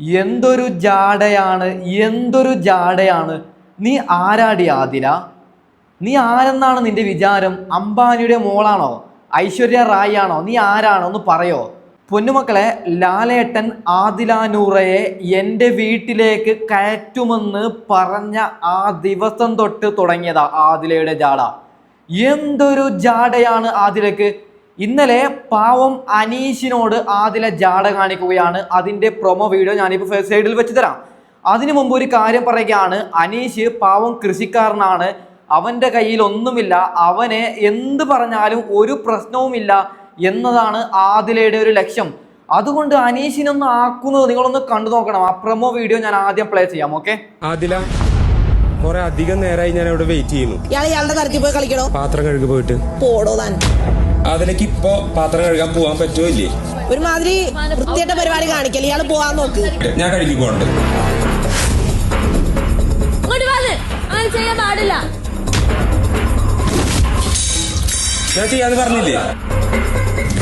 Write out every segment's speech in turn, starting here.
എന്തൊരു ജാടയാണ് എന്തൊരു ജാടയാണ്. നീ ആരാടി ആദില? നീ ആരെന്നാണ് നിന്റെ വിചാരം? അംബാനിയുടെ മോളാണോ? ഐശ്വര്യ റായ് ആണോ നീ ആരാണോ? ഒന്ന് പറയോ? പൊന്നുമക്കളെ ലാലേട്ടൻ ആദില നൂറയെ എന്റെ വീട്ടിലേക്ക് കയറ്റുമെന്ന് പറഞ്ഞ ആ ദിവസം തൊട്ട് തുടങ്ങിയതാ ആദിലയുടെ ജാട. എന്തൊരു ജാടയാണ് ആദിലക്ക് ഇന്നലെ പാവം അനീഷിനോട് ആദില ജാട കാണിക്കുകയാണ്. അതിന്റെ പ്രൊമോ വീഡിയോ ഞാനിപ്പോൾ സൈഡിൽ വെച്ച് തരാം. അതിനു മുമ്പ് ഒരു കാര്യം പറയുകയാണ്. അനീഷ് പാവം കൃഷിക്കാരനാണ്. അവന്റെ കയ്യിൽ ഒന്നുമില്ല. അവനെ എന്ത് പറഞ്ഞാലും ഒരു പ്രശ്നവുമില്ല എന്നതാണ് ആദിലയുടെ ഒരു ലക്ഷ്യം. അതുകൊണ്ട് അനീഷിനൊന്ന് ആക്കുന്നത് നിങ്ങളൊന്ന് കണ്ടു നോക്കണം. ആ പ്രൊമോ വീഡിയോ ഞാൻ ആദ്യം പ്ലേ ചെയ്യാം ഓക്കെ ആദില കുറെ അധികം നേരമായി ഞാൻ ഇവിടെ വെയിറ്റ് ചെയ്യുന്നു. ഇയാൾ ഇയാളുടെ തരത്തിൽ പോയി കളിക്കണോ? പാത്രം കഴുകി പോയിട്ട്. പോടോ താൻ. അതിലേക്ക് ഇപ്പൊ പാത്രം കഴുകാൻ പോവാൻ പറ്റുമോ ഇല്ലേ? ഒരുമാതിരി വൃത്തിയായിട്ട പരിപാടി കാണിക്കൽ ഇയാൾ പോവാൻ നോക്ക്. ഞാൻ കഴുകി പോകണ്ട് ചെയ്യാൻ പാടില്ല. ഞാൻ ചെയ്യാന്ന് പറഞ്ഞില്ലേ?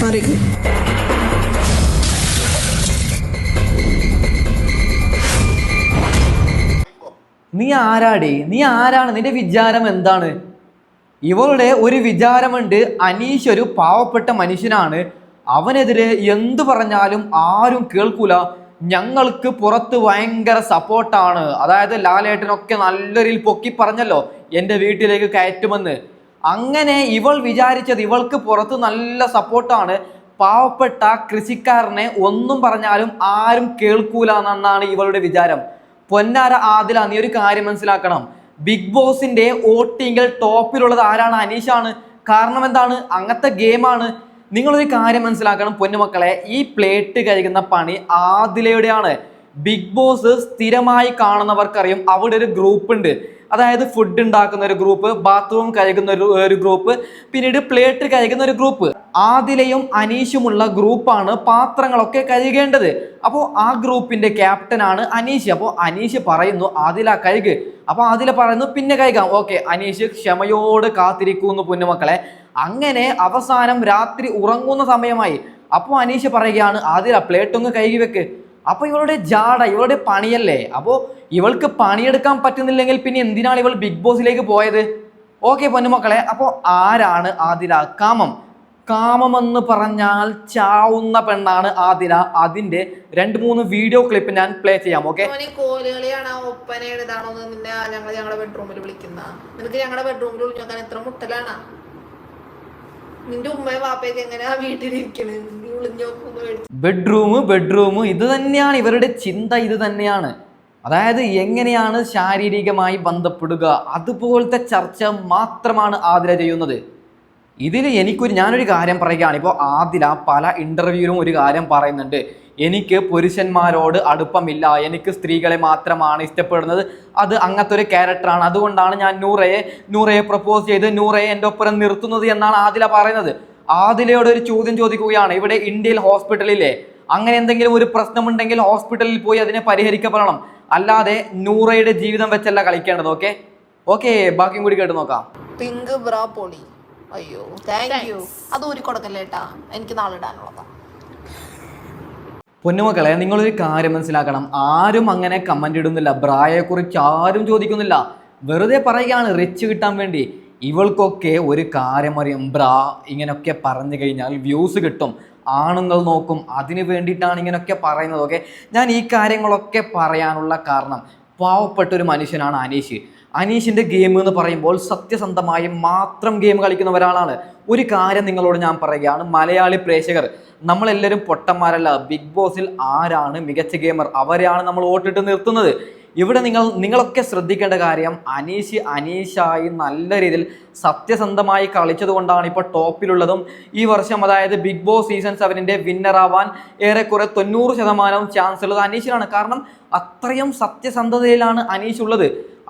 മാറിക്ക്. നീ ആരാടി? നീ ആരാണ്? നിന്റെ വിചാരം എന്താണ്? ഇവളുടെ ഒരു വിചാരമുണ്ട് അനീഷ് ഒരു പാവപ്പെട്ട മനുഷ്യനാണ്. അവനെതിരെ എന്തു പറഞ്ഞാലും ആരും കേൾക്കൂല. ഞങ്ങൾക്ക് പുറത്ത് ഭയങ്കര സപ്പോർട്ടാണ്. അതായത് ലാലേട്ടനൊക്കെ നല്ല രീതിയിൽ പൊക്കി പറഞ്ഞല്ലോ എന്റെ വീട്ടിലേക്ക് കയറ്റുമെന്ന്. അങ്ങനെ ഇവൾ വിചാരിച്ചത് ഇവൾക്ക് പുറത്ത് നല്ല സപ്പോർട്ടാണ്. പാവപ്പെട്ട കൃഷിക്കാരനെ ഒന്നും പറഞ്ഞാലും ആരും കേൾക്കൂല എന്നാണ് ഇവളുടെ വിചാരം. പൊന്നാര ആദില നീ ഒരു കാര്യം മനസ്സിലാക്കണം. ബിഗ് ബോസിന്റെ വോട്ടിങ്ങിൽ ടോപ്പിലുള്ളത് ആരാണ്? അനീഷാണ്. കാരണം എന്താണ്? അങ്ങനത്തെ ഗെയിമാണ് നിങ്ങളൊരു കാര്യം മനസ്സിലാക്കണം പൊന്നുമക്കളെ ഈ പ്ലേറ്റ് കഴിക്കുന്ന പണി ആദിലയുടെയാണ്. ബിഗ് ബോസ് സ്ഥിരമായി കാണുന്നവർക്കറിയും അവിടെ ഒരു ഗ്രൂപ്പ് ഉണ്ട്. അതായത് ഫുഡ് ഉണ്ടാക്കുന്ന ഒരു ഗ്രൂപ്പ് ബാത്റൂം കഴുകുന്ന ഒരു ഒരു ഗ്രൂപ്പ് പിന്നീട് പ്ലേറ്റ് കഴുകുന്ന ഒരു ഗ്രൂപ്പ് ആദിലയും അനീഷുമുള്ള ഗ്രൂപ്പാണ് പാത്രങ്ങളൊക്കെ കഴുകേണ്ടത്. അപ്പോൾ ആ ഗ്രൂപ്പിന്റെ ക്യാപ്റ്റനാണ് അനീഷ്. അപ്പോൾ അനീഷ് പറയുന്നു ആദില കഴുക്. അപ്പോൾ ആദില പറയുന്നു പിന്നെ കഴുകാം. ഓക്കെ അനീഷ് ക്ഷമയോട് കാത്തിരിക്കുന്നു പൊന്നുമക്കളെ. അങ്ങനെ അവസാനം രാത്രി ഉറങ്ങുന്ന സമയമായി. അപ്പോൾ അനീഷ് പറയുകയാണ് ആദില പ്ലേറ്റ് ഒന്ന് കഴുകി വെക്ക്. അപ്പൊ ഇവളുടെ ജാട ഇവളുടെ പണിയല്ലേ? അപ്പോ ഇവൾക്ക് പണിയെടുക്കാൻ പറ്റുന്നില്ലെങ്കിൽ പിന്നെ എന്തിനാണ് ഇവൾ ബിഗ് ബോസിലേക്ക് പോയത്? ഓക്കെ പൊന്നുമക്കളെ അപ്പോൾ ആരാണ് ആതിര കാമം. കാമം എന്ന് പറഞ്ഞാൽ ചാവുന്ന പെണ്ണാണ് ആതിര അതിന്റെ രണ്ട് മൂന്ന് വീഡിയോ ക്ലിപ്പ് ഞാൻ പ്ലേ ചെയ്യാം ഓക്കെ ഞങ്ങളുടെ ബെഡ്റൂമിൽ വിളിക്കുന്ന? നിനക്ക് ഞങ്ങളുടെ ബെഡ്റൂമിൽ വിളിക്കാൻ എത്ര മുട്ടലാണ്. നിന്റെ ഉമ്മയും വാപ്പയൊക്കെ എങ്ങനെയാ വീട്ടിലിരിക്കണേ? നീ വിളിഞ്ഞോക്കുന്നു മേടിച്ചു ബെഡ്റൂം ബെഡ്റൂം ഇത് തന്നെയാണ് ഇവരുടെ ചിന്ത ഇത് തന്നെയാണ്. അതായത് എങ്ങനെയാണ് ശാരീരികമായി ബന്ധപ്പെടുക? അതുപോലത്തെ ചർച്ച മാത്രമാണ് ആതിര ചെയ്യുന്നത്. ഇതിൽ എനിക്കൊരു ഞാനൊരു കാര്യം പറയുകയാണ്. ഇപ്പോൾ ആദില പല ഇന്റർവ്യൂവിലും ഒരു കാര്യം പറയുന്നുണ്ട്. എനിക്ക് പുരുഷന്മാരോട് അടുപ്പമില്ല. എനിക്ക് സ്ത്രീകളെ മാത്രമാണ് ഇഷ്ടപ്പെടുന്നത്. അത് അങ്ങനത്തെ ഒരു ക്യാരക്ടറാണ് അതുകൊണ്ടാണ് ഞാൻ നൂറയെ നൂറയെ പ്രപ്പോസ് ചെയ്ത് നൂറയെ എന്റെ ഒപ്പം നിർത്തുന്നത് എന്നാണ് ആദില പറയുന്നത്. ആദിലയോട് ഒരു ചോദ്യം ചോദിക്കുകയാണ്. ഇവിടെ ഇന്ത്യയിൽ ഹോസ്പിറ്റലിലെ അങ്ങനെ എന്തെങ്കിലും ഒരു പ്രശ്നമുണ്ടെങ്കിൽ ഹോസ്പിറ്റലിൽ പോയി അതിനെ പരിഹരിക്കപ്പെടണം. അല്ലാതെ നൂറയുടെ ജീവിതം വെച്ചല്ല കളിക്കേണ്ടത് ഓക്കെ ഓക്കെ ബാക്കിയും കൂടി കേട്ട് നോക്കാം. പിങ്ക് ബ്രാ പൊളി അയ്യോ താങ്ക് യു അത് ഊരി കൊടുക്കല്ലേ എനിക്ക് നാളെ ഇടാനുള്ളതാ. പൊന്നുമക്കളെ നിങ്ങളൊരു കാര്യം മനസ്സിലാക്കണം. ആരും അങ്ങനെ കമന്റ് ഇടുന്നില്ല. ബ്രായെ കുറിച്ച് ആരും ചോദിക്കുന്നില്ല. വെറുതെ പറയുകയാണ് റിച്ച് കിട്ടാൻ വേണ്ടി. ഇവൾക്കൊക്കെ ഒരു കാര്യം അറിയാം. ബ്രാ ഇങ്ങനെയൊക്കെ പറഞ്ഞു കഴിഞ്ഞാൽ വ്യൂസ് കിട്ടും. ആണുങ്ങൾ നോക്കും. അതിന് വേണ്ടിയിട്ടാണ് ഇങ്ങനെയൊക്കെ പറയുന്നത് ഓക്കെ ഞാൻ ഈ കാര്യങ്ങളൊക്കെ പറയാനുള്ള കാരണം പാവപ്പെട്ട ഒരു മനുഷ്യനാണ് അനീഷ്. അനീഷിന്റെ ഗെയിം എന്ന് പറയുമ്പോൾ സത്യസന്ധമായി മാത്രം ഗെയിം കളിക്കുന്ന ഒരാളാണ്. ഒരു കാര്യം നിങ്ങളോട് ഞാൻ പറയുകയാണ് മലയാളി പ്രേക്ഷകർ നമ്മളെല്ലാവരും പൊട്ടന്മാരല്ല ബിഗ് ബോസിൽ ആരാണ് മികച്ച ഗെയിമർ അവരെയാണ് നമ്മൾ വോട്ടിട്ട് നിർത്തുന്നത്. ഇവിടെ നിങ്ങൾ നിങ്ങളൊക്കെ ശ്രദ്ധിക്കേണ്ട കാര്യം അനീഷ് അനീഷായി നല്ല രീതിയിൽ സത്യസന്ധമായി കളിച്ചത് കൊണ്ടാണ് ഇപ്പോൾ ടോപ്പിലുള്ളതും. ഈ വർഷം അതായത് ബിഗ് ബോസ് സീസൺ സെവനിന്റെ വിന്നറാവാൻ ഏറെക്കുറെ തൊണ്ണൂറ് ശതമാനം ചാൻസ് ഉള്ളത് അനീഷിനാണ്. കാരണം അത്രയും സത്യസന്ധതയിലാണ് അനീഷ് ഉള്ളത്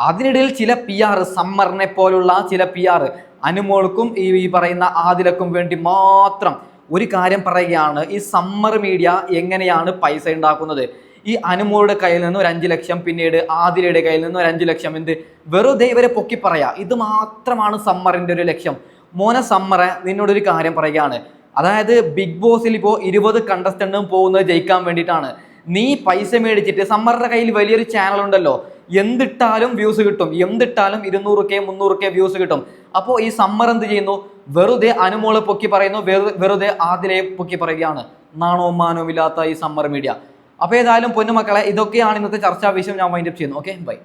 അതിനിടയിൽ ചില പി ആർ സമ്മറിനെ പോലുള്ള ചില പി ആർ അനുമോൾക്കും ഈ പറയുന്ന ആദിലക്കും വേണ്ടി മാത്രം ഒരു കാര്യം പറയുകയാണ്. ഈ സമ്മർ മീഡിയ എങ്ങനെയാണ് പൈസ ഉണ്ടാക്കുന്നത്? ഈ അനുമോളുടെ കയ്യിൽ നിന്ന് ഒരു അഞ്ച് ലക്ഷം പിന്നീട് ആതിരയുടെ കയ്യിൽ നിന്ന് ഒരു അഞ്ച് ലക്ഷം. എന്ത്? വെറുതെ ഇവരെ പൊക്കി പറയാ. ഇത് മാത്രമാണ് സമ്മറിന്റെ ഒരു ലക്ഷ്യം. മോനെ സമ്മറെ നിന്നോടൊരു കാര്യം പറയുകയാണ്. അതായത് ബിഗ് ബോസിൽ ഇപ്പോൾ ഇരുപത് കണ്ടസ്റ്റന്റും പോകുന്നത് ജയിക്കാൻ വേണ്ടിയിട്ടാണ്. നീ പൈസ മേടിച്ചിട്ട് സമ്മറിന്റെ കയ്യിൽ വലിയൊരു ചാനൽ ഉണ്ടല്ലോ. എന്തിട്ടാലും വ്യൂസ് കിട്ടും. എന്തിട്ടാലും ഇരുന്നൂറ് കെ മുന്നൂറ് കെ വ്യൂസ് കിട്ടും. അപ്പോൾ ഈ സമ്മർ എന്ത് ചെയ്യുന്നു? വെറുതെ അനുമോളെ പൊക്കി പറയുന്നു. വെറുതെ ആദിലയെ പൊക്കി പറയുകയാണ്. നാണോ മാനോ ഇല്ലാത്ത ഈ സമ്മർ മീഡിയ അപ്പോൾ ഏതായാലും പൊന്നുമക്കളെ ഇതൊക്കെയാണ് ഇന്നത്തെ ചർച്ചാ വിഷയം. ഞാൻ വൈൻഡപ്പ് ചെയ്യുന്നു. Okay bye